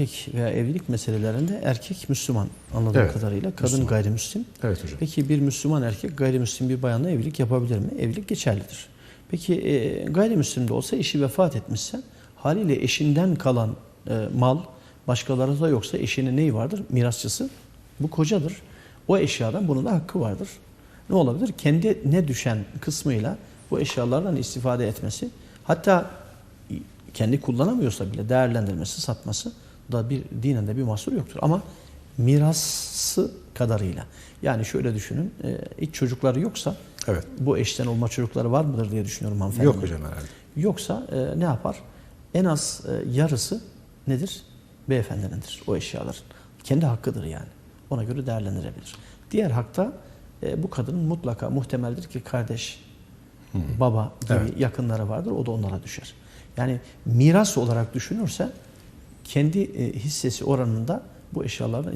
Erkek veya evlilik meselelerinde erkek Müslüman anladığım Evet, kadarıyla, kadın Müslüman. gayrimüslim. Evet hocam. Peki bir Müslüman erkek gayrimüslim bir bayanla evlilik yapabilir mi? Evlilik geçerlidir. Peki e, gayrimüslim de olsa eşi vefat etmişse haliyle eşinden kalan e, mal başkaları da yoksa eşinin neyi vardır? Mirasçısı. Bu kocadır. O eşyadan bunun da hakkı vardır. Ne olabilir? Kendine düşen kısmıyla bu eşyalardan istifade etmesi hatta kendi kullanamıyorsa bile değerlendirmesi, satması da bir dinen de bir mahsur yoktur. Ama mirası kadarıyla. Yani şöyle düşünün, e, hiç çocukları yoksa Evet. bu eşten olma çocukları var mıdır diye düşünüyorum hanımefendi. Yok hocam herhalde. Yoksa e, ne yapar? En az e, yarısı nedir? Beyefendinindir o eşyaların. Kendi hakkıdır yani. Ona göre değerlendirebilir. Diğer hakta e, bu kadının mutlaka muhtemeldir ki kardeş, baba gibi Evet. yakınları vardır. O da onlara düşer. Yani miras olarak düşünürse kendi e, hissesi oranında bu eşyalardan